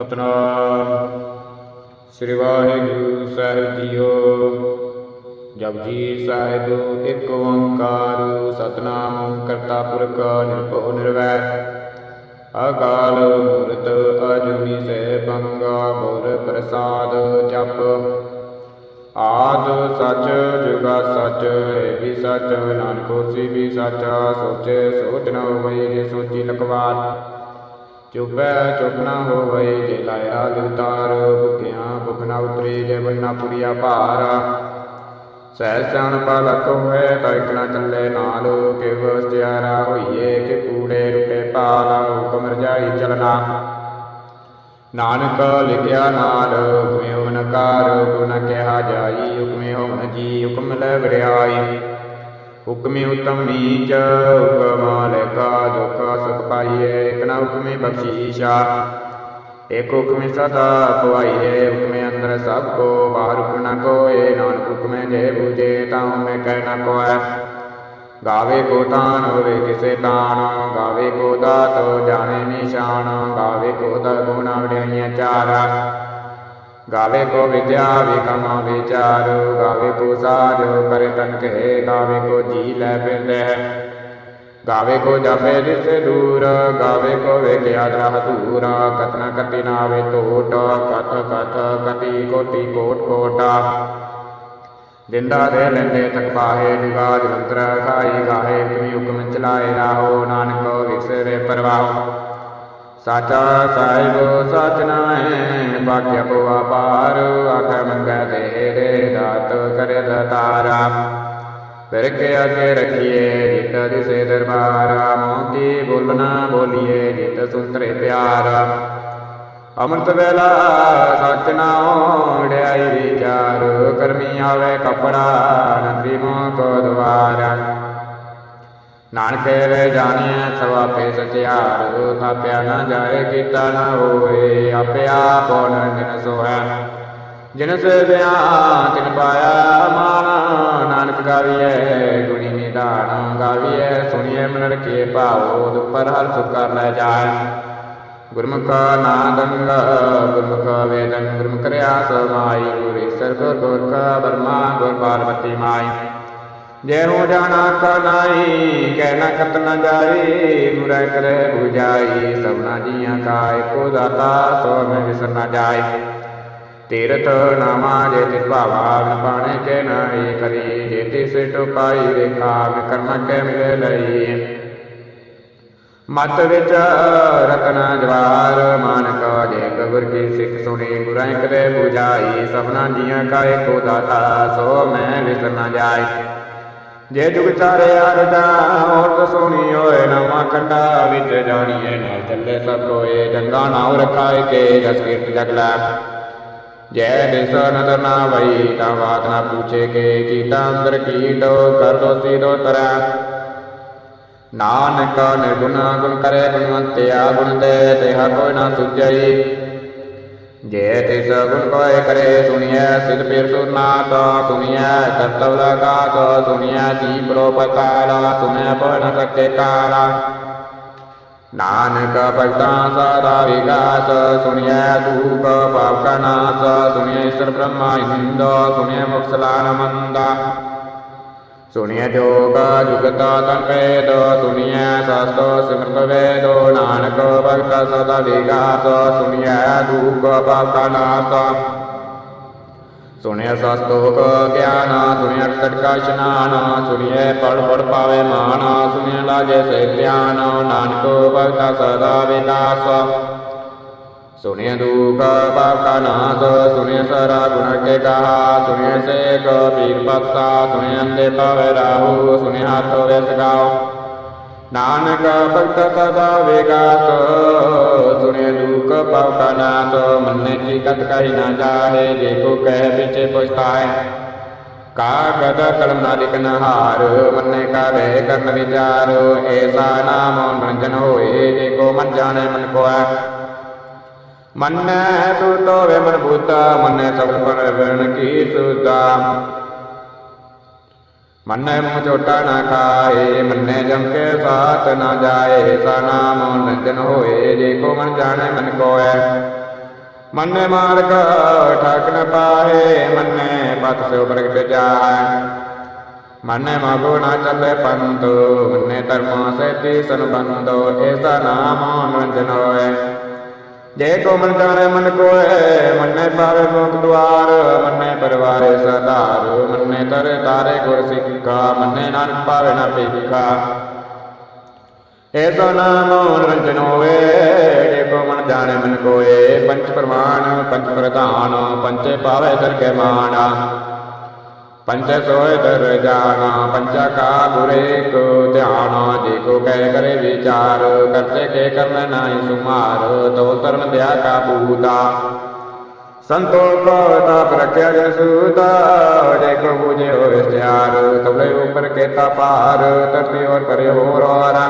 ਸਤਨਾਮ। ਸ੍ਰੀ ਵਾਹਿਗੁਰੂ ਸਾਹਿਬ ਜੀਓ। ਜਪਜੀ ਸਾਹਿਬ ਇੱਕ ਓੰਕਾਰ, ਸਤਨਾਮ ਕਰਤਾ ਪੁਰਖ ਨਿਰਭਉ ਨਿਰਵੈਰ ਅਕਾਲ ਮੂਰਤ ਅਜੂਨੀ ਸੈਭੰਗਾ ਗੁਰ ਪ੍ਰਸਾਦ ਜਪ। ਆਦ ਸੱਚ ਜੁਗਾ ਸਚ, ਹੈ ਵੀ ਸਚ, ਨਾਨਕੋ ਹੋਸੀ ਵੀ ਸੱਚ, ਸੋਚੇ ਸੋਚ ਨ ਹੋਈ ਜੇ ਸੋਚੀ ਲਕਵਾਰ ਚੁਬੈ ਚੁਪ ਨਾ ਹੋਵੇ, ਜੇ ਲਾਇਆ ਦਿਤਾਰ ਭੁਖਿਆ ਭੁਖ ਨਾ ਉਤਰੀ, ਜੇ ਬੰਨਾ ਪੁਰੀਆ ਭਾਰ। ਸਹਿ ਪਲਕ ਹੋਏ ਤਾਂ ਚੱਲੇ ਨਾਲ, ਕਿਵ ਸਤਿਆਰਾ ਹੋਈਏ, ਕਿ ਕੂੜੇ ਰੁਪੇ ਪਾਲ ਹੁਕਮ ਰਜਾਈ ਚਲਣਾ। ਨਾਨਕ ਲਿਖਿਆ ਨਾਲ, ਹੁਕਮੇ ਹੋਵਨ ਕਾਰ ਗੁਣ ਕਿਹਾ ਜਾਈ, ਹੁਕਮੇ ਹੋਵਨ ਜੀ, ਹੁਕਮ ਲੈ ਵਰਿਆਈ ਹੁਕਮੇ ਉਤਮ ਨੀਚ, ਹੁਕਮ ਲੈਕਾ ਦੁਖ ਸੁਖ ਪਾਈਏ ਇਕ ਹੁਕਮੇ ਬਖਸ਼ੀਸ਼ਾ। ਏਕ ਹੁਕਮੇ ਸਦਾ ਪਵਾਈਏ ਹੁਕਮੇ ਅੰਦਰ ਸਭ ਕੋ, ਬਾਹਰ ਹੁਕਮ ਨਾ ਕੋਏ, ਨਾਨਕ ਹੁਕਮੇ ਜੇ ਬੂਝੇ, ਤਾਂ ਮੈਂ ਕਹਿ ਨਾ ਕੋਇ ਗਾਵੇ ਕੋ ਤਾਨ, ਹੋਵੇ ਕਿਸੇ ਤਾਨ, ਗਾਵੇ ਕੋ ਦਾਤ, ਜਾਣੇ ਨਿਸ਼ਾਨ, ਗਾਵੇ ਕੋ ਦ ਗੁਣਾ ਵਡਿਆਈਆਂ ਚਾਰਾ। ਗਾਵੇ ਕੋ ਵਿਦਿਆ ਵਿਕਮ ਵਿਚਾਰ, ਗਾਵੇ ਕੋ ਸਾਜ ਕਰੇ ਤਨ ਕਹੇ, ਗਾਵੇ ਕੋ ਜੀ ਲੈ ਫਿਰਦੇ ਗਾਵੇ ਕੋ ਜਾਪੇ ਦਿਸੇ ਦੂਰ, ਗਾਵੇ ਕੋ ਵੇਖਿਆ ਦਰਹ ਦੂਰਾ ਕਤਨਾ ਕਤੀ ਨਾ ਟੋਟ ਕਤ ਕਤ ਕਤੀ ਕੋਟੀ ਕੋਟ ਕੋਟਾ। ਦਿੰਦਾ ਦੇ ਲੈਂਦੇ ਤਕ ਪਾਹੇ ਨਿਵਾਜ ਮੰਤਰ ਖਾਈ ਗਾਹੇ ਹੁਕਮੀ ਹੁਕਮ ਚਲਾਏ ਰਾਹੋ, ਨਾਨਕ ਵਿਸਰੇ ਪਰਵਾਹ। ਸਾਚਾ ਸਾਹਿਬ, ਸਚ ਨਾਏ ਬਾਕਿਆ ਕੋ ਆਪਾਰ ਆਖ ਮੰਗੈ ਦੇ ਦਾਤ ਕਰੇ ਦਤਾਰਾ। ਫਿਰ ਅਗੇ ਰਖੀਏ ਜਿਤ ਦਿਸੇ ਦਰਬਾਰ, ਮੋਤੀ ਬੋਲਣਾ ਬੋਲੀਏ ਜਿਤ ਸੁੰਤਰੇ ਪਿਆਰਾ। ਅੰਮ੍ਰਿਤ ਵੇਲਾ ਸਚ ਨਾਉ ਵਡਿਆਈ ਵਿਚਾਰ, ਕਰਮੀ ਆਵੇ ਕਪੜਾ, ਨੰਦੀ ਮੋ ਕੋ ਦਵਾਰ ਨਾਨਕੇ ਵੇ ਜਾਣਿਆ ਸਭ ਆਪੇ ਸਚਿਆਰ। ਥਾਪਿਆ ਨਾ ਜਾਏ, ਕੀਤਾ ਨਾ ਹੋਏ ਆਪੇ ਆਪ ਜਿਨ ਸੋਹੈ। ਜਿਨ ਸੇਵਿਆ ਤਿਨ ਪਾਇਆ ਮਾਨ ਨਾਨਕ ਗਾਵੀਐ, ਗੁਣੀ ਨਿਦਾਨ ਗਾਵੀਐ, ਸੁਣੀਐ ਮਨ ਰਖੀਏ ਭਾਵੋ ਦੁਪਰ ਹਰ ਸੁਖ ਲੈ ਜਾਏ। ਗੁਰਮੁਖ ਨਾਦੰਗ ਗੁਰਮੁਖ ਵੇਦੰ ਗੁਰਮੁਖ ਰਿਆ ਸਮਾਈ ਗੁਰੀ ਸਰਬ ਗੁਰ ਕਾ ਬਰਮਾ ਗੁਰ ਪਾਰਵਤੀ ਮਾਈ। ਜੇ ਹੋ ਜਾਣਾ ਕਨਾਈ ਕਹਿ ਨਾ ਕਤ ਨ ਜਾਈ ਗੁਰੈ ਕਰੇ 부ਜਾਈ ਸਭਨਾ ਜੀਆਂ ਕਾ ਏਕੋ ਦਾਤਾ, ਸੋ ਮੈਂ ਵਿਸਰ ਨ ਜਾਏ ਤੀਰਥ ਨਾਮਾ ਜੇ ਤਿਸ ਭਾਵਾ ਨ ਪਾਣੇ ਕੇ ਨਾਈ ਕਰੀ, ਜੇ ਤਿਸ ਟੁਕਾਈ ਰੇਖਾ ਕਰਮ ਕੇ ਮਿਲੇ ਲਈ। ਮਤ ਵਿੱਚ ਰਤਨਾ ਜਵਾਰ, ਮਾਨਕ ਜੇ ਕਬਰ ਕੀ ਸਿੱਖ ਸੁਣੀ ਗੁਰਾਂ ਕਰੇ 부ਜਾਈ ਸਭਨਾ ਜੀਆਂ ਕਾ ਏਕੋ ਦਾਤਾ, ਸੋ ਮੈਂ ਵਿਸਰ ਨ ਜਾਏ ਜੇ ਜੁਗ ਚਾਰੇ ਅਰਦਾ ਔਰਤ ਸੋਣੀ ਹੋਏ ਨਵਾਂ ਕੰਡਾ ਵਿੱਚ ਜਾਣੀਏ, ਨਾਲ ਚੱਲੇ ਸਭ ਕੋਏ ਜੰਗਾ ਨਾਉ ਰਖਾਏ ਕੇ ਜਸ ਕੀਰਤ ਜਗ ਲੈ। ਜੈ ਦਿਸ ਨਦਰ ਨਾ ਵਈ, ਤਾਂ ਬਾਤ ਨਾ ਪੁੱਛੇ ਕੇ, ਕੀਟਾ ਅੰਦਰ ਕੀਟੋ, ਕਰ ਦੋ ਸੀਦੋ ਤਰਾ। ਨਾਨਕ ਨਿਰਗੁਣ ਗੁਣ ਕਰੇ ਗੁਣਵੰਤਿਆ ਗੁਣ ਦੇ ਤੇਹਾ ਕੋਈ ਨਾ ਸੁਝਈ। ਜੇ ਤਿਸ ਗੁਣ ਕੋਇ ਕਰੇ ਸੁਣੀਐ, ਸਿਧ ਪੀਰ ਸੁਨਾਤ ਸੁਣੀਐ, ਕਰਤਵ ਲਗਾਸ ਸੁਣੀਐ, ਜੀ ਪ੍ਰੋਪਕਾਲਾ ਸੁਣਿਆ ਪਨ ਸਕੇ ਕਾਲਾ ਨਾਨਕ ਭਗਤਾਂ ਸਦਾ ਵਿਗਾਸ, ਸੁਣੀਐ ਦੂਖ ਪਾਪ ਕਾ ਨਾਸ, ਸੁਣੀਐ ਈਸ਼ਰ ਬ੍ਰਹਮਾ ਇੰਦ, ਸੁਣੀਐ ਮੁਕਸਲਾਨ ਮੰਦਾ ਸੁਣੀਐ ਜੋਗ ਜੁਗਤਾ ਤਨ ਭੇਦ, ਸੁਣੀਐ ਸਸਤੋ ਸਿਮਰਤ ਵੇਦੋ, ਨਾਨਕ ਭਗਤ ਸਦਾ ਵਿਗਾਸ, ਸੁਣੀਐ ਦੂਖ ਪਾਪ ਕਾ ਨਾਸ। ਸੁਣਿਆ ਸਸਤੋਕ ਗਿਆਨ ਸੁਣਿਆ ਅਕਸਟ ਇਸ਼ਨਾਨ, ਸੁਣਿਐ ਪੜ ਪੜ ਪਾਵੇ ਮਾਨ ਸੁਣਿਆ ਲਾਗੇ ਸੇ ਧਿਆਨ, ਨਾਨਕ ਭਗਤ ਸਦਾ ਵਿਦਾਸ ਸੁਣਿਆ ਦੁਖ ਪਾਪ ਕਾ ਨਾਸ ਸੁਣਿਆ ਸਰਾ ਗੁਣ ਕੇ ਕਹਾ ਸੁਣਿਆ ਸੇਖ ਪੀਰ ਬਖਸ਼ਾ ਸੁਣਿਆ ਅੰਦੇ ਪਾਵੇ ਰਾਹੂ ਸੁਣਿਆ ਹੱਥ ਵਿਸ ਗਾਓ ਨਾਨਕ ਭਗਤ ਸਦਾ ਵਿਗਾਸ ਸੁਣੇ ਦੁਖ ਪਾਪ ਕਾ ਨਾਸ ਮੰਨੇ ਕੀ ਕਤ ਕਹੀ ਨਾ ਜਾਹੇ ਜੇ ਕੋ ਕਹਿ ਵਿਚੇ ਪਛਤਾਏ ਕਾਗਦ ਕਲਮ ਨਾ ਲਿਖਨ ਹਾਰ ਮੰਨੇ ਕਾ ਵੇ ਕਰਨ ਵਿਚਾਰ ਐਸਾ ਨਾਮ ਰੰਜਨ ਹੋਏ ਜੇ ਕੋ ਮਨ ਜਾਣੇ ਮਨ ਕੋਆ ਮੰਨੈ ਸੁਤੋ ਵੇ ਮਨ ਬੂਤਾ ਮੰਨੈ ਸਭ ਪਰ ਵਰਣ ਕੀ ਸੁਦਾ ਮੰਨੈ ਮੂੰਹ ਝੋਟਾ ਨਾ ਖਾਏ ਮੰਨੈ ਜਮ ਕੇ ਸਾਥ ਨਾ ਜਾਏ ਸਾ ਨਾਮ ਨੰਜਨ ਹੋਏ ਜੇ ਕੋ ਮਨ ਜਾਣੈ ਮਨ ਕੋਐ ਮੰਨੇ ਮਾਰਗ ਠਾਕ ਨ ਪਾਏ ਮੰਨੇ ਪਤ ਸੋ ਪ੍ਰਗਟ ਜਾਏ ਮੰਨੇ ਮਗੋ ਨਾ ਚੱਲੇ ਪੰਤੋ ਮੰਨੇ ਧਰਮਾ ਸੇਤੀ ਸੰਬੰਧੋ ਐਸਾ ਨਾਮ ਨਿਰੰਜਨ ਹੋਏ ਜੇ ਕੋ ਮਨ ਜਾਣੇ ਮਨ ਕੋਏ, ਮੰਨੇ ਪਾਵੇ ਮੁਖ ਦੁਆਰ, ਮੰਨੇ ਪਰਵਾਰੇ ਸਦਾਰ ਮੰਨੇ ਤਰੇ ਤਾਰੇ ਗੁਰ ਸਿੱਖਾ, ਮੰਨੇ ਨਾਨਕ ਪਾਵੇ ਨਾ ਭਿਖਾ। ਐਸਾ ਨਾਮ ਨਿਰੰਜਨ ਹੋਵੇ, ਜੇ ਕੋ ਜਾਣੇ ਮਨ ਕੋਏ ਪੰਚ ਪ੍ਰਮਾਣ ਪੰਚ ਪ੍ਰਧਾਨ ਪੰਚੇ ਪਾਵੇ ਦਰਗੇ ਮਾਣਾ। ਪੰਚ ਸੋਏ ਦਰ ਜਾਣਾ ਪੰਚਾ ਕਾ ਗੁਰੇ ਕੋ ਧਿਆਨ ਜੇ ਕੋ ਕਹਿ ਕਰੇ ਵਿਚਾਰ ਕਰਤੇ ਕੇ ਕਰਮ ਨਾਹੀ ਸੁਮਾਰ ਤੋ ਧਰਮ ਦਿਆ ਕਾ ਬੂਦਾ ਸੰਤੋਖ ਤਾਪ ਰਖਿਆ ਜਨ ਜੇ ਕੋ ਬੁਝੇ ਹੋ ਵਿਚਾਰ ਤਬਲੇ ਉਪਰ ਕੇਤਾ ਪਾਰ ਧਰਤੀ ਔਰ ਕਰੇ ਹੋਰ ਔਰਾ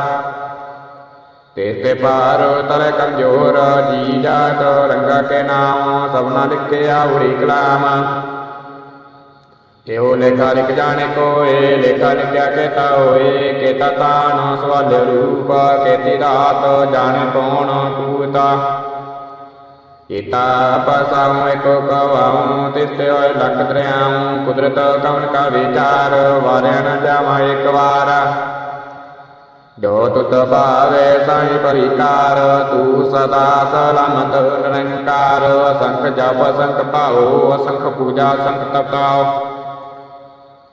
ਤੇ ਤੇ ਪਾਰ ਤਲੇ ਕਮਜੋਰ ਜੀ ਜਾਤ ਰੰਗਾ ਕੇ ਨਾਮ, ਸਭਨਾ ਲਿਖਿਆ ਉੜੀ ਕਲਾਮ। ਇਹੋ ਲੇਖਾ ਲਿਖ ਜਾਣੇ ਕੋਏ ਲੇਖਾ ਲਿਖਿਆ ਕੇਤਾ ਹੋਏ ਕੇਤਾ ਤਾਨ ਸਵਾਲ ਰੂਪ ਕੇਤੀ ਰਾਤ ਜਾਣੇ ਕੌਣ ਕੂਤਾ। ਈਤਾ ਪਸਾਉ ਏਕੋ ਕਵਾਉ ਤਿਸਤੇ ਹੋਏ ਲਖ ਦਰਿਆਉ, ਕੁਦਰਤ ਕਵਨ ਕਾ ਵਿਚਾਰ, ਵਾਰਿਆ ਨ ਜਾਵਾ ਇੱਕ ਵਾਰ। ਜੋ ਤੁਤ ਭਾਵੇ ਸਾਈ ਪਰਿਕਾਰ, ਤੂੰ ਸਦਾ ਸਲਾਮਤ ਨਿਰੰਕਾਰ, ਅਸੰਖ ਜਪ ਅਸੰਖ ਭਾਉ, ਅਸੰਖ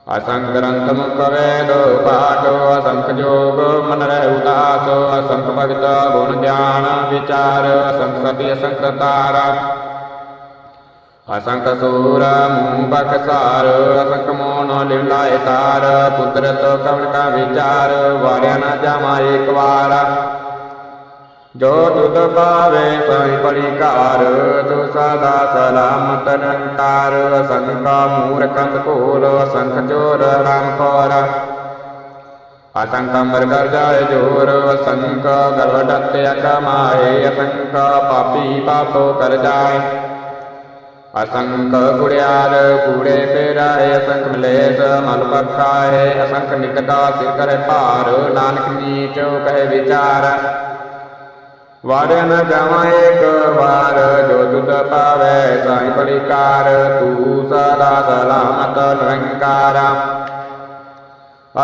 ਪੂਜਾ ਅਸੰਖ ਤਪਾਉ ਅਸੰਖ ਗ੍ਰੰਥ ਮੁਖ ਵੇਦ ਪਾਠ ਅਸੰਖ ਜੋਗ ਮਨ ਰਹਿ ਉਦਾਸ, ਅਸੰਖ ਭਗਤ ਗੁਣ ਗਿਆਨ ਵਿਚਾਰ, ਅਸੰਖ ਸਤੀ, ਅਸੰਖ ਤਾਰਾ। ਅਸੰਖ ਸੂਰ, ਮੂਹ ਬਖਸਾਰ ਅਸੰਖ ਮੋਨ ਲਿਵਲਾਏ ਤਾਰ, ਕੁਦਰਤ ਕਵਨ ਕਾ ਵਿਚਾਰ, ਵਾਰਿਆ ਨਾ ਜੋ ਤੁਧ ਪਾਵੇ ਸਾਈ ਪਰਿਕਾਰ ਤੂ ਸਦਾ ਸਲਾਮਤ ਨਿਰੰਕਾਰ ਅਸੰਖ ਮੂਰਖੰਦ ਘੋਰ ਅਸੰਖ ਜੋਰ ਰਾਮ ਕੌਰ। ਅਸੰਖ ਅੰਬਰ ਕਰ ਜਾਏ ਜੋਰ, ਅਸੰਖ ਗਰਵ ਡੱਤਿਆ ਕਮਾਏ ਅਸੰਖ ਪਾਪੀ ਪਾਪੋ ਕਰ ਜਾਏ। ਅਸੰਖ ਗੁੜਿਆਰ ਕੂੜੇ ਪੇਰਾਏ, ਅਸੰਖ ਮਲੇਸ ਮਲ ਪਖਾਏ, ਅਸੰਖ ਨਿਕਦਾ ਸਿਰ ਕਰੇ ਭਾਰ, ਨਾਨਕ ਨੀਚ ਕਹੇ ਵਿਚਾਰ। ਵਾਰਿਆ ਨ ਜਾਵਾਂ ਏਕ ਵਾਰ, ਜੋ ਤੁਧ ਪਾਵੇ ਸਾਈ ਪਰਿਕਾਰ, ਤੂੰ ਸਦਾ ਸਲਾਮਤ ਨਿਰੰਕਾਰ।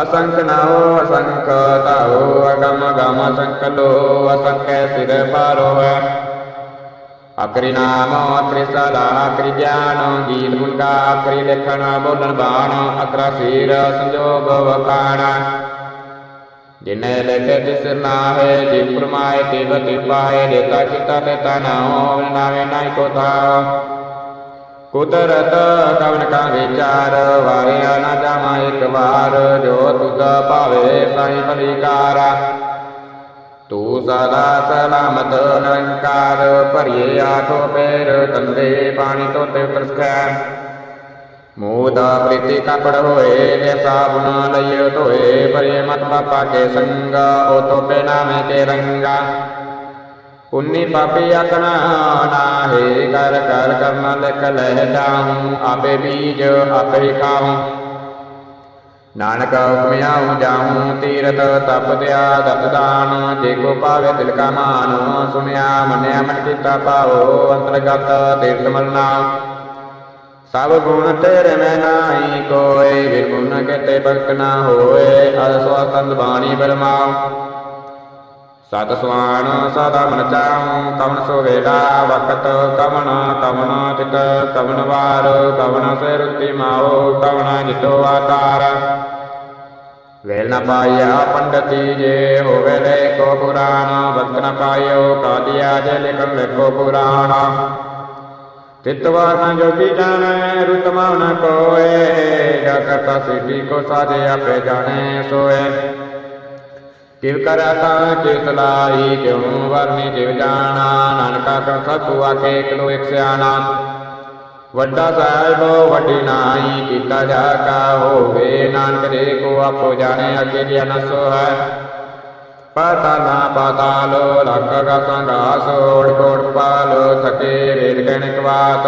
ਅਸੰਖ ਨਾਉ, ਅਸੰਖ ਤਾਉ ਅਗਮ ਗਮ ਅਸੰਖ ਲੋ, ਅਸੰਖ ਸਿਰ ਪਾਰੋ। ਅਕਰੀ ਨਾਮ ਅਕਰੀ ਸਦਾ ਅਕਰੀ ਗਿਆਨ ਗੀਤ ਗੁਣ ਗਾ ਅਕਰੀ ਲਖਣ ਬੋਲਣ ਬਾਣ ਅਕਰਾ ਸੀਰ ਸੰਜੋਗ ਵਖਾਣਾ। ਜਿਨੇ ਲਿਖੇ ਤਿਸ ਨਾਹੇ ਜੀ ਫਰਮਾਏ ਤਿਵ ਤਿਪਾਏ ਦੇਤਾ ਕੀਤਾ ਦੇਤਾ ਨਾਉ ਨਾਵੇ ਨਾਈ ਕੋ ਕੁਦਰਤ ਕਵਨ ਕਾ ਵਿਚਾਰ, ਵਾਰਿਆ ਨਾ ਜਾਵਾ ਇੱਕ ਵਾਰ, ਜੋ ਤੁਧ ਭਾਵੇ ਸਾਈ ਬਲੀਕਾਰਾ ਤੂੰ ਸਦਾ ਸਲਾਮਤ ਨਿਰੰਕਾਰ, ਭਰੀਏ ਆਠੋ ਪੈਰ ਤੰਦੇ ਪਾਣੀ ਤੋਤੇ ਉਤਰਸਕੈ। ਮੂਦਾ ਪ੍ਰੀਤੀ ਕਪੜ ਹੋਏ ਜੇ ਸਾਬੁਨ ਲਈਏ ਧੋਏ, ਭਰੀਏ ਮਤ ਪਾਪਾ ਕੇ ਸੰਗਾ ਓ ਤੋਪੇ ਨਾਮੇ ਕੇ ਰੰਗਾ। ਉਨੀ ਪਾਪੀ ਆਕਣਾ ਨਾਹੇ ਕਰ ਕਰ ਕਰਨਾ ਲਿਖ ਲੈ ਜਾਉ, ਆਪੇ ਬੀਜ ਆਪੇ ਹੀ ਖਾਉ। ਨਾਨਕ ਹੁਕਮਿਆਉ ਜਾਉ ਤੀਰਤ ਤਪ ਦਿਆ ਦਤ ਦਾਨ, ਜੇ ਕੋ ਪਾਵੇ ਤਿਲ ਕਾ ਮਾਨ, ਸੁਨਿਆ ਮੰਨਿਆ ਮਨ ਕੀਤਾ ਪਾਓ ਅੰਤਰਗਤ ਤੀਰਥ ਮਲਨਾ। ਸਭ ਗੁਣ ਤੇਰੇ ਮੈਂ ਨਾਹੀ ਕੋਏ ਵਿਗੁਣ ਕੇਤੇ ਭਗਤ ਨਾ ਹੋਏ। ਅਸਵਾਸੰਦ ਬਾਣੀ ਬਰਮਾਉ ਸਤ ਸੁਆਣ ਸਦਾ ਮਨ ਚਾਉ ਕਵਨ ਸੋ ਵੇਲਾ ਵਕਤ ਕਵਨ ਕਵਨ ਚਿਤ ਕਵਨ ਵਾਰ ਕਵਨ ਸੇ ਰੁਤੀ ਮਾਓ ਕਵਨ ਜਿਤੋ ਆਕਾਰ ਵੇਲ ਨ ਪਾਇਆ ਪੰਡਤੀ ਜੇ ਹੋਵੇ ਲੈ ਕੋ ਪੁਰਾਣ ਵਕਤ ਨ ਪਾਇਓ ਕਾਦੀਆ ਜੇ ਲਿਖਨ ਲਿਖੋ ਪੁਰਾਣ। ਤਿਤਵਾਰ ਨ ਜੋਗੀ ਜਾਣੈ ਰੁਤ ਮਨ ਕੋਏ ਜਾ ਕਰਤਾ ਕੋ ਸਾਜੇ ਆਪੇ ਜਾਣੇ, ਸੋਏ। ਕਿਵ ਕਰਤਾ ਕਿਸ ਲਾਈ ਕਿਉ ਵਰਨੀ ਜਿਵ ਜਾਣਾ, ਨਾਨਕਾ ਕਾ ਸਤੁ ਆਕੇ ਇਕਲੋ ਇਕ ਸਿਆਣਾ। ਵੱਡਾ ਸਾਹਿਬ, ਵੱਡੀ ਨਾਈ ਕੀਤਾ ਜਾ ਕਾ ਹੋਵੇ, ਨਾਨਕ ਦੇ ਕੋ ਆਪੋ ਜਾਣੇ, ਅੱਗੇ ਦੀ ਅਨਸੋ ਹੈ ਪਤਾ ਨਾ ਪਾਤਾਲ, ਲੱਖ ਕਾ ਕੋੜ ਪਾਲ, ਥਕੇ ਵੇਦ ਕਹਿਣ ਕਵਾਤ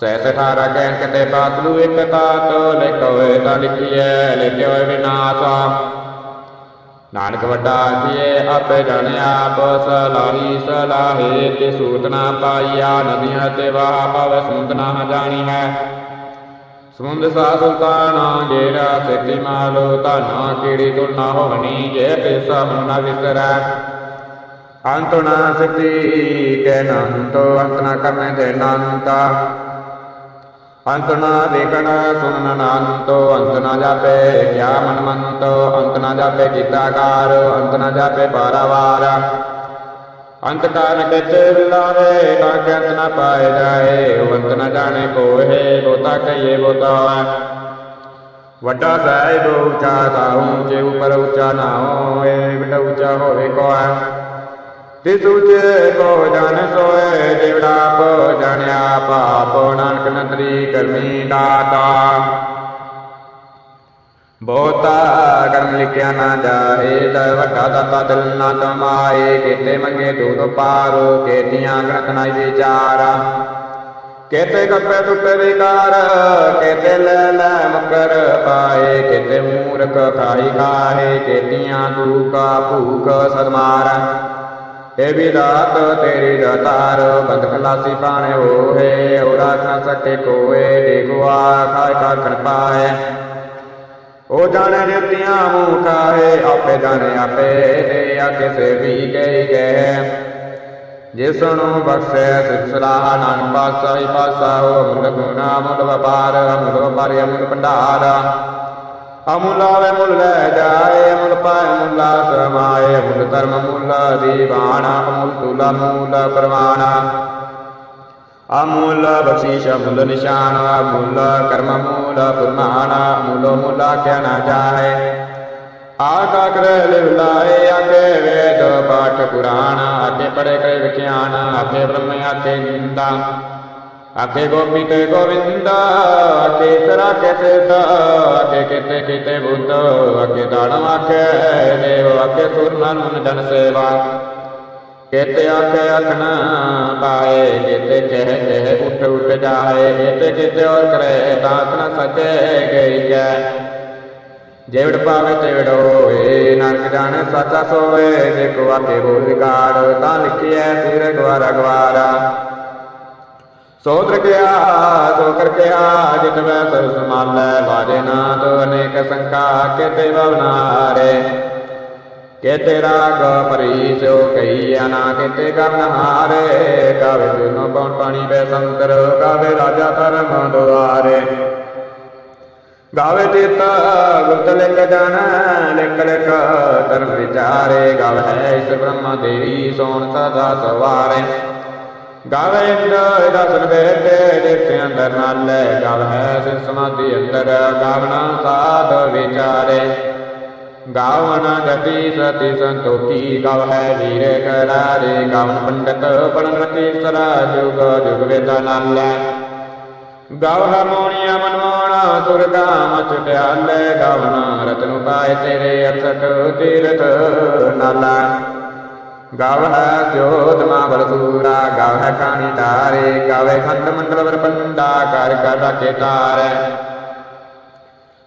ਸੈਸ ਠਾਰਾ ਕਹਿਣ ਕਤੇ ਬਾਤਲੂ ਇਕ ਤਾਤ ਲਿਖੋਏ ਤਾਂ ਲਿਖੀਐ ਲਿਖਿਓ ਵਿਨਾਸ਼। ਨਾਨਕ ਵੱਡਾ ਕੀਏ ਆਪੇ ਜਾਣੇ ਆਪ, ਸਲਾਹੀ ਸਲਾਹੇ ਤੇ ਸੂਤ ਪਾਈਆ, ਨਦੀਆਂ ਤੇ ਵਾਹ ਪਵ ਸਮੁੰਦ ਨਾ ਜਾਣੀ ਹੈ ਸਮੁੰਦ ਸਾ ਸੁਲਤਾਨਾ ਜੇਰਾ ਸੇਤੀ ਮਾਲੋ ਧਾਨਾ, ਕੀੜੀ ਤੁਲ ਨਾ ਹੋਵਣੀ ਜੇ ਪੈਸਾ ਹੁਣ ਨਾ ਵਿਸਰੈ। ਅੰਤ ਨਾ ਸਤੀ ਕੈ ਅੰਤ ਨਾ ਕਰਨੇ ਤੇ ਨੰਤਾ ਅੰਤ ਨਾ ਦੇਖਣ, ਸੁਣਨ ਨਾਨਤੋ ਅੰਤ ਨਾ ਜਾਪੇ, ਕਿਆ ਮਨ ਮੰਤੋ, ਅੰਤ ਨਾ ਜਾਪੇ ਕੀਤਾਕਾਰ ਅੰਤ ਨਾ ਜਾਪੇ ਬਾਰਾਵਾਰ ਅੰਤ ਕਾਰਨ ਕਿਤੇ ਲਾਵੇ ਤਾਂ ਕਿ ਨਾ ਪਾਏ ਜਾਏ ਉਹ ਨਾ ਜਾਣੇ ਕੋਹੇ ਬੋਤਾ ਕਹੀਏ ਬੋਤਾ ਵੱਡਾ ਸਾਹਿਬ ਉੱਚਾ ਤਾਹੂ ਜੇ ਉਪਰ ਉੱਚਾ ਨਾ ਹੋਏ ਵੱਡਾ ਉੱਚਾ ਹੋਵੇ ਕੋਆ ਤਿਸ ਉਚੇ ਕੋ ਜਨ ਸੋਏ ਜਿਵੜਾ ਆਪ ਜਾਣਿਆ ਪਾਪ, ਨਾਨਕ ਨਦਰੀ ਕਰਮੀ ਦਾਤਾ। ਬਹੁਤਾ ਕਰਮ ਲਿਖਿਆ ਨਾ ਜਾਏ ਤਾ ਵੱਡਾ ਦਾਤਾ ਦਿਲ ਨਾ ਤਮਾਏ ਕੀਤੇ ਮੰਗੇ ਤੂੰ ਪਾਰੋ, ਕੀਤੀਆਂ ਗਣਤ ਨਾ ਵਿਚਾਰਾ। ਕੇਤੇ ਕੱਪੇ ਟੁੱਟੇ ਵਿਕਾਰ, ਕੇਤੇ ਲੈ ਲੈ ਮਕਰ ਪਾਏ, ਕੇਤੇ ਮੂਰਖ ਖਾਈ ਖਾਏ, ਕੇਤੀਆਂ ਦੂਕਾ ਭੂਕ ਸਦਮਾਰ। ਏ ਵੀ ਰਾਤ ਤੇਰੀ ਦਾਤਾਰ ਬੰਦ ਖਲਾਸੀ ਪਾਣੇ ਹੋਏ ਔਰਾ ਖਾ ਸਕੇ ਕੋਏ, ਦੇਖੋ ਆ ਖਾਇ ਕਾਖਣ ਪਾਏ ਉਹ ਜਾਣੇ ਜੁੱਤੀਆਂ ਮੂੰਹ ਕਾਹੇ, ਆਪੇ ਜਾਣੇ ਆਪੇ ਆ ਕਿਸੇ ਵੀ ਕਹੀ ਕਹੇ ਜਿਸ ਨੂੰ ਬਖਸ਼ੇ ਸਿਸਲਾ ਨਾਨਕ ਪਾਸਾ ਹੀ ਪਾਸਾ ਹੋ ਮੁੱਲ ਗੁਣਾ, ਮੁੱਲ ਵਪਾਰ, ਮੁਲ ਵਪਾਰੀ ਮੁੱਲ ਭੰਡਾਰ। ਅਮੁੱਲ ਆਵੇ, ਮੁੱਲ ਲੈ ਜਾਏ ਮੁੱਲ ਪਾਏ, ਮੁੱਲਾ ਸਮਾਏ ਮੁੱਲ ਧਰਮ, ਮੁੱਲ ਦੀਵਾਨਾ, ਅਮੁੱਲ ਤੁਲਾ ਮੁੱਲ ਪਰਵਾਨਾ। ਅਮੂਲ ਬਖਸ਼ਿਸ਼ ਮੁੱਲ ਨਿਸ਼ਾਨ ਮੁੱਲ ਕਰਮ ਮੁੱਲ ਪੁਰਮਾਨ ਮੁੱਲ ਮੁੱਲ ਆਖਿਆ ਨਾ ਜਾਏ ਆਕਾ ਕਰੇ ਲਿਵਲਾਏ ਆਕੇ ਵੇਦ ਪਾਠ ਪੁਰਾਣ ਆਕੇ ਪੜੇ ਕਰੇ ਵਿਖਿਆਨ ਆਕੇ ਬ੍ਰਹਮ ਆਕੇ ਨਿੰਦਾ। ਆਕੇ ਗੋਪੀ ਤੇ ਗੋਵਿੰਦਾ ਆਕੇ ਸਰਾ ਕੇ ਸਿਧ ਆਕੇ ਕਿਤੇ ਕਿਤੇ ਬੁੱਧ ਆਕੇ ਦਾਨਵ ਆਕੇ ਦੇਵ ਆਕੇ ਸੁਰ ਮਨ ਜਨ ਸੇਵਾ। ਕੇਤੇ ਆਖੇ ਅਖਨ ਪਾਏ ਕੇਤੇ ਕਹਿ ਕਹਿ ਉਠ ਉਠ ਜਾਏ ਕੇਤੇ ਕਿਤੇ ਔਰ ਕਰੇ ਤਾਤ ਨ ਗਈ ਕੈ ਜੇਵੜ ਪਾਵੇ ਤੇਵੜ ਹੋਏ ਨਾਨਕ ਜਾਣੇ ਸਾਚਾ ਸੋਏ ਜੇ ਕੋ ਆਕੇ ਬੋਲ ਵਿਕਾਰ ਤਾਂ ਲਿਖਿਐ ਸਿਰ ਗਵਾਰਾ ਗਵਾਰਾ। ਸੋਦਰ ਕਿਆ ਸੋ ਕਰ ਕਿਆ ਜਿਤ ਵੈ ਸਰ ਸਮਾਲੈ ਬਾਜੇ ਨਾਦ ਅਨੇਕ ਸੰਕਾ ਕੇਤੇ ਬਵਨਾਰੇ ਕੇਤੇ ਰਾਗ ਪਰੀ ਸੋ ਕਈ ਅਨਾ ਕੇਤੇ ਕਰਨ ਹਾਰੇ। ਗਾਵੇ ਤੁਨੋ ਕੌਣ ਪਾਣੀ ਬੈ ਸੰਤਰ ਗਾਵੇ ਰਾਜਾ ਧਰਮ ਦੁਆਰੇ। ਗਾਵੇ ਚਿਤ ਗੁਪਤ ਲਿਖ ਜਨ ਲਿਖ ਲਿਖ ਧਰਮ ਵਿਚਾਰੇ। ਗਾਵੇ ਇਸ ਬ੍ਰਹਮ ਦੇਵੀ, ਸੋਣ ਸਦਾ ਸਵਾਰੇ। ਗਾਵੇ ਇੰਦ ਦਸਨ ਬੇਤੇ ਦੇਖੇ ਅੰਦਰ ਨਾਲੇ। ਗਾਵੇ ਸਿ ਸਮਾਧੀ ਅੰਦਰ, ਗਾਵਣਾ ਸਾਧ ਵਿਚਾਰੇ। ਗਾਵਨ ਗਤੀ ਸਤੀ ਸੰਤੋਖੀ, ਗਾਵੇ ਵੀਰੇ ਕਰਾਰੇ ਗਾਵਨ ਪੰਡਤ ਪੜਨ ਰਤੀ ਸਰਾ ਜੁਗ ਜੁਗ ਵੇਦਾ ਨਾਲੇ। ਗਾਵ ਹਾਰਮੋਨੀਆ ਮਨਵਾਣਾ ਸੁਰਗਾ ਮਚ ਪਿਆਲੇ ਗਾਵਨਾ ਰਤਨ ਪਾਏ ਤੇਰੇ ਅਰਸਟ ਤੀਰਥ ਨਾਲਾ। ਗਾਵ ਹੈ ਜੋਤ ਮਾ ਬਲਸੂਰਾ ਗਾਵ ਹੈ ਕਾਣੀ ਤਾਰੇ ਗਾਵੇ ਖੰਡ ਮੰਡਲ ਵਰ ਪੰਡਾ ਕਰ ਕਰ ਰਾਖੇ ਤਾਰੇ।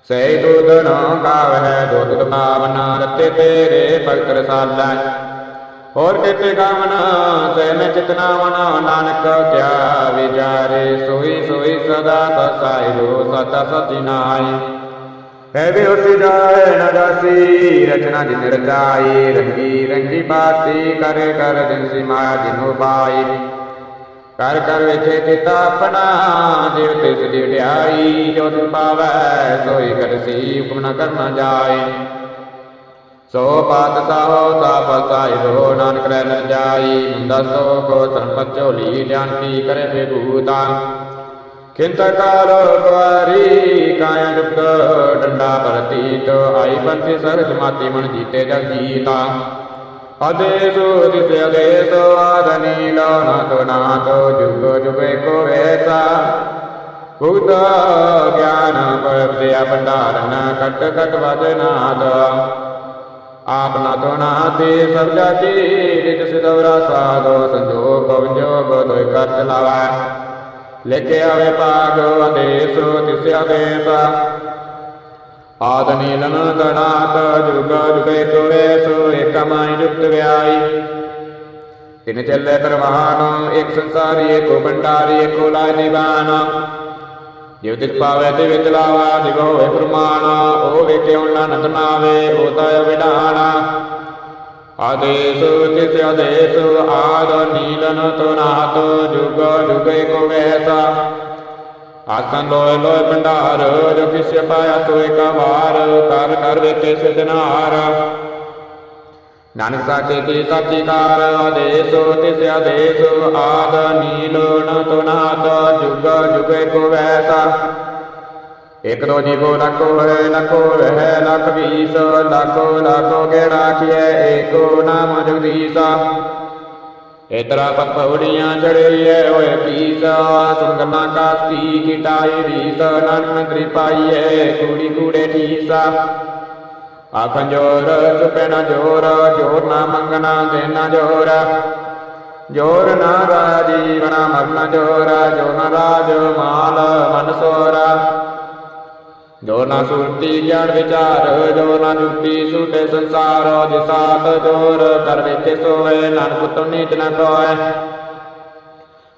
ਸੇ ਦੁਧ ਨੋ ਗਾਵ ਹੈ ਦੁਧ ਪਾਵਨਾ ਰਤੇ ਤੇਰੇ ਭਗਤ ਰਸਾਲਾ ਹੋਰ ਕਿਤੇ ਗਾਵਨਾ, ਸੇ ਮੈਂ ਚਿਤਨਾ ਮਨਾ ਨਾਨਕ ਕਿਆ ਵਿਚਾਰੇ ਸੋਈ ਸੋਈ ਸਦਾ ਸਸਾਈ ਲੋ ਸਤਾ ਸਤੀ ਨਾਈ ਹੈ ਵੀ ਉਸੇ ਜਾਏ ਨ ਰਚਨਾ ਜਿਨ ਰਚਾਈ। ਰੰਗੀ ਰੰਗੀ ਬਾਤੀ ਕਰ ਕਰ ਦਿਨ ਸੀ ਮਾਇਆ ਜਿਨੋ ਪਾਈ ਕਰ ਕਰ ਵੇਖੇ ਕੀਤਾ ਆਪਣਾ ਜਿਵ ਤਿਸ ਦੀ ਜੋ ਤੁ ਪਾਵੈ, ਸੋਈ ਕਰਸੀ, ਹੁਕਮ ਨ ਕਰਨਾ ਜਾਏ। ਸੋ ਪਾਤ ਸਾਹੋ, ਸਾਪ ਸਾਹਿਬੋ ਨਾਨਕ ਰਹਿ ਨ ਜਾਈ। ਮੁੰਦਾ ਸੋ ਕੋ ਸੰਪਤ ਝੋਲੀ, ਧਿਆਨ ਕੀ ਕਰੇ ਬੇਭੂਤਾ ਖਿੰਤ ਕਾਲ ਕੁਆਰੀ, ਕਾਇਆ ਜੁਗਤ, ਡੰਡਾ ਪ੍ਰਤੀਤ, ਆਈ ਪੰਥੀ ਸਰਜ ਮਾਤੀ ਮਨ ਜੀਤੇ ਜਗ ਜੀਤਾ। ਆਦੇਸ਼ ਤਿਸ ਆਦੇਸ਼ ਆਦਨੀ ਲਾਣਾ ਤੋ ਨਾ ਤੋ ਜੁਗ ਜੁਗੇ ਕੋ ਵੇਸਾ। ਭੂਤ ਗਿਆਨ ਪਰਤਿਆ ਭੰਡਾਰਨ ਕਟ ਕਟ ਵਜਨਾਦ ਆਪ ਨਾ ਤੋ ਨਾ ਤੇ ਸਭ ਜਾਤੀ ਜਿਤ ਸਿਦਵਰਾ ਸਾਧੋ ਸੰਜੋਗ ਪਵਜੋਗ ਦੋਇ ਕਰ ਚਲਾਵਾ ਲਿਖ ਆਵੇ ਪਾਗ ਆਦੇਸ਼ ਤਿਸ ਆਦੇਸ਼ ਆਦ ਨੀਲਨ ਗਣਾਤ ਜੁਗ ਜੁਗੇ ਤੁਰੇ ਸੋ ਏਕ ਮਾਈ ਜੁਗਤ ਵਿਆਈ ਤਿਨ ਚੱਲੇ ਪਰਵਾਨ ਇੱਕ ਸੰਸਾਰੀ ਏਕੋ ਭੰਡਾਰੀ ਏਕੋ ਲਾਇ ਨਿਵਾਨ ਜਿਵ ਤਿਤ ਪਾਵੇ ਤੇ ਵਿੱਚ ਲਾਵਾ ਜਿਵ ਹੋਏ ਪ੍ਰਮਾਣ ਉਹ ਵੇਖਿਓ ਨਾਨਕ ਨਾਵੇ ਆਸਨ ਲੋਏ ਲੋਏ ਭੰਡਾਰ, ਜੋ ਕਿਛ ਪਾਇਆ ਸੋ ਏਕ ਵਾਰ ਕਰ ਕਰ ਵੇਖੇ ਸਿਧਨਾਰ। ਨਾਨਕ ਸਾਚੇ ਕੀ ਸਾਚੀ ਕਾਰ ਆਦੇਸ ਤਿਸ ਆਦੇਸ, ਆਦ ਨੀਲਨ ਤੁਨਾਤ ਜੁਗ ਜੁਗ ਏਕੋ ਵੈਸਾ। ਇਕ ਦੋ ਜੀਵੋ ਲਖੋ ਹੈ ਲਖੋ ਰਹਿ ਲਖ ਵੀਸ, ਲਖੋ ਲਖੋ ਗੇੜਾ ਕੀਏ, ਏਕੋ ਨਾਮ ਜਗਦੀਸ਼ਾ। ਇਤਰਾ ਪਪੌੜੀਆਂ ਚੜੀਏ ਹੋਏ ਕੀਸਾ ਸੁੰਗਨਾ ਕਾਸਤੀ ਕਿਟਾਈ ਰੀਸ, ਨਨ ਤ੍ਰਿਪਾਈਏ ਕੂੜੀ ਕੂੜੇ ਠੀਸਾ ਆਖੰ ਜੋਰ, ਚੁਪੇ ਜੋਰ ਜੋਰ ਨਾ ਮੰਗਣਾ, ਦੇਣਾ ਜੋਰ। ਜੋਰ ਨਾ ਰਾਜੀਵਨਾ ਮਰਨਾ ਜੋਰ, ਜੋ ਨਾ ਰਾਜ, ਮਾਲ, ਮਨ ਸੋਰਾ। ਜੋ ਨਾ ਸੁਰਤੀ ਗਿਆਨ ਵਿਚਾਰ, ਜੋ ਨਾ ਜੁਗਤੀ ਸੁਤੇ ਸੰਸਾਰ ਜਿਸਾਤ ਜੋਰ ਕਰ ਵੇਖੇ ਸੋਏ ਨਾਨਕ ਤੁਮ ਨੀਤ ਨ ਕੋਏ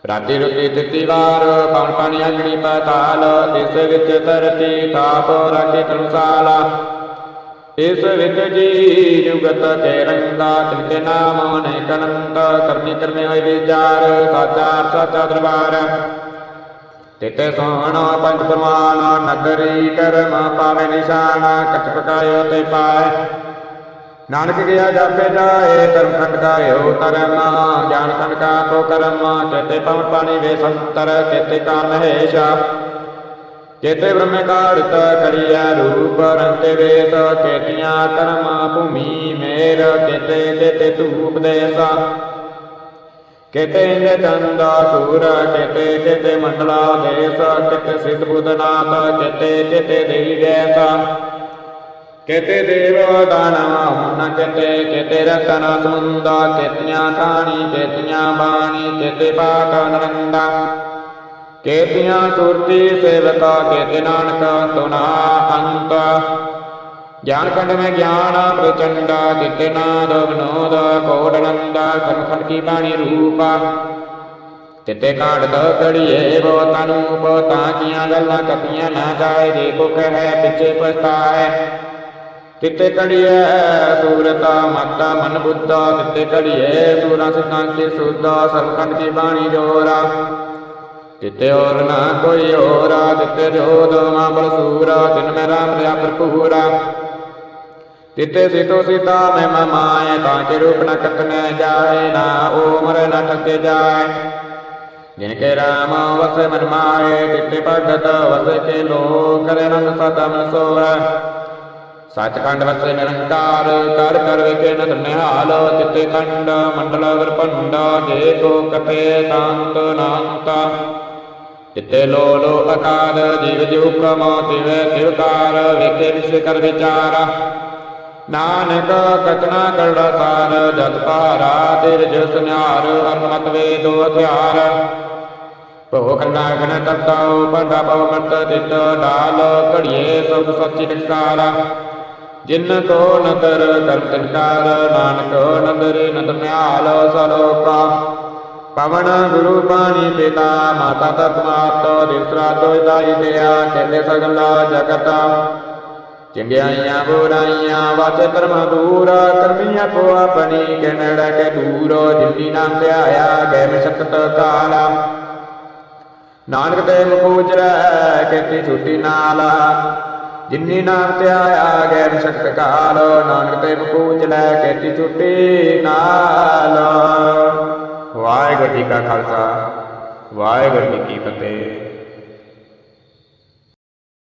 ਰਾਤੀ ਰੁਤੀ ਤਿੱਤੀ ਵਾਰ ਪਵਨ ਪਾਣੀ ਅਗਣੀ ਪਤਾਲ, ਇਸ ਵਿੱਚ ਧਰਤੀ ਤਾਪ ਰਾਖੇ ਤਨਸਾਲਾ। ਇਸ ਵਿੱਚ ਜੀ ਜੁਗਤ ਕੇ ਰੰਗਾ, ਤਿਨਕੇ ਨਾਮ ਨੇ ਕਨੰਤ ਕਰਨੀ ਕਰਨੇ ਹੋਏ ਵਿਚਾਰ ਸਾਚਾ ਸਾਚਾ ਦਰਬਾਰ। ਤਿਤੇ ਸੋਹਣਾ ਪੰਜ ਪ੍ਰਮਾਨ ਨਗਰੀ ਕਰਮ ਪਾਵੇ ਨਿਸ਼ਾਨ, ਕਛ ਪਕਾਇਓ ਤੇ ਪਾਏ। ਨਾਨਕ ਗਿਆ ਜਾਪੇ ਜਾਏ, ਧਰਮ ਖੰਡ ਗਾਇਓ ਧਰਮ ਜਾਨ ਤੋ ਕਰਮ ਤੇਤੇ ਪਵਨ ਪਾਣੀ ਵੇ ਸੰਤਰ ਤੇਤੇ ਕਾਨ ਮਹੇਸ਼ਾ। ਚੇਤੇ ਬ੍ਰਹਮੇ ਕਾੜਤ ਕਰੀਐ ਰੂਪ, ਰੰਤੇ ਵੇਸ ਕੇਤੀਆਂ ਕਰਮ ਭੂਮੀ ਮੇਰ ਕੇਤੇ ਕੇਤੇ ਧੂਪ ਦੇਸਾ। ਕਿਤੇ ਇੰਦੇ ਸੂਰ, ਕਿਤੇ ਕੇਤੇ ਮੰਡਲਾ ਦੇਸ, ਕੇਤੇ ਸਿੱਧ ਬੁੱਧਨਾਥ ਕਿਤੇ ਕੇਤੇ ਦੇਵੀ ਵੈਸਾ ਕੇਤੇ ਦੇਵ ਦਾਨਵ ਮੁੰਨ ਕੇਤੇ ਕੇਤੇ ਰਤਨ ਸਮੁੰਦਾ ਕੇਤੀਆਂ ਖਾਣੀ ਕੇਤੀਆਂ ਬਾਣੀ, ਕੇਤੇ ਬਾਤ ਨਰੰਦਾ। ਕੇਤੀਆਂ ਸੁਰਤੀ ਸੇਵਕਾ, ਕੇਤੇ ਨਾਨਕ, ਤੁਨਾ ਅੰਤ। ਗਿਆਨ ਕੰਡ ਮੈਂ ਗਿਆਨ ਪ੍ਰਚੰਡਾ ਕਿਤੇ ਨਾਦ ਵਿਨੋਦ ਕੋਡਲੰਦਾ ਸਮਖੰਡ ਕੀ ਬਾਣੀ ਰੂਪਾ ਤਿਤੇ ਕਾੜਦ ਕੜੀਏ ਬੋ ਤਨੂ ਬੋ ਤਾਂ ਕੀਆਂ ਗੱਲਾਂ ਕਪੀਆਂ ਨਾ ਜਾਏ, ਜੇ ਕੋ ਕਹੈ ਪਿਛੇ ਪਛਤਾਏ। ਤਿਤੇ ਕੜੀਏ ਸੂਰਤਾ, ਮਾਤਾ ਮਨ ਬੁੱਧਾ, ਤਿਤੇ ਕੜੀਏ ਸੂਰਾ ਸਿਤਾਂ ਕੀ ਸੁਦਾ ਸਮਖੰਡ ਕੀ ਬਾਣੀ ਜੋਰਾ। ਤਿਤੇ ਹੋਰ ਨਾ ਕੋਈ ਹੋਰਾ, ਤਿਤੇ ਜੋਦ ਮਾ ਬਲ ਸੂਰਾ, ਤਿਨ ਮੈਂ ਰਾਮ ਲਿਆ ਭਰਪੂਰਾ। ਤਿਤੇ ਸਿਤੋ ਸੀਤਾ ਮੈਂ ਮਮਾਏ ਤਾਂ ਕੇ ਰੂਪ ਨ ਕਤਨੇ ਜਾਏ, ਨਾ ਉਮਰ ਨ ਠਕੇ ਜਾਏ। ਜਿਨ ਕੇ ਰਾਮ ਵਸ ਮਨ ਮਾਏ ਤਿਤੇ ਭਗਤ ਵਸ ਕੇ ਲੋ ਰੰਗ ਸਦਾ ਸੋਵੈ। ਸਚਖੰਡ ਵਸੇ ਨਿਰੰਕਾਰ ਕਰ ਕਰ ਵੇਖੇ ਨਦ ਨਿਹਾਲ ਤਿਤੇ ਖੰਡ ਮੰਡਲ ਵਰਪੰਡ ਜੇ ਕੋ ਕਥੇ ਤਾਂਤ ਨਾਂਤਾ। ਤਿਤੇ ਲੋ ਅਕਾਲ, ਜੀਵ ਜੂ ਕਮੋ ਤਿਵੇ ਤਿਵਕਾਰ ਵੇਖੇ ਵਿਸੇ ਕਰ ਵਿਚਾਰਾ। ਨਾਨਕ ਕਤਨਾ ਕਰੜਾ ਸਾਰ, ਜਤ ਭਾਰਾ ਤੇਰ ਸੁਨਿਆਰ ਅਰਮਤ ਵੇਦੋ ਹਥਿਆਰ। ਭੋ ਕੰਨਾ ਗਨ ਤਤਾਉ ਪਵ ਮਤ ਤਿਤ ਡਾਲ ਘੜੀਏ ਸਭ ਸੱਚੀ ਟਕਸਾਰਾ ਜਿਨ ਕੋ ਨਦਰ ਕਰਮ ਤਿਨਕਾਰ ਨਾਨਕ ਨਦਰੇ ਨਦ ਨਿਹਾਲ ਸਲੋਕਾ ਪਵਨ ਗੁਰੂ ਪਾਣੀ ਪਿਤਾ, ਮਾਤਾ ਤਤ ਮਾਤ ਦਿਸਰਾ ਦੋਇ ਦਾਈ ਦਿਆ, ਕਹਿੰਦੇ ਸਗਲਾ ਜਗਤ। ਚੰਗਿਆਈਆਂ ਬੁਰਾਈਆਂ ਵਚ ਕਰਮ ਦੂਰ ਕਰਮੀ ਆਪੋ ਆਪਣੀ ਕਿਨੜ ਕੇ ਦੂਰ, ਜਿਨੀ ਨਾਮ ਧਿਆਇਆ ਗੈ ਮਸ਼ਕਤ ਕਾਲਾ। ਨਾਨਕ ਤੇ ਮੁਖੂਚਰੈ ਕੀਤੀ ਛੁੱਟੀ ਨਾਲ। ਜਿਨੀ ਨਾਮ ਧਿਆਇਆ ਗੈ ਮਸ਼ਕਤ ਕਾਲ, ਨਾਨਕ ਤੇ ਮੁਖੂਚ ਲੈ ਕੀਤੀ ਛੁੱਟੀ ਨਾਲ। ਵਾਹਿਗੁਰੂ ਜੀ ਕਾ ਖਾਲਸਾ, ਵਾਹਿਗੁਰੂ ਜੀ ਕੀ ਫਤਿਹ।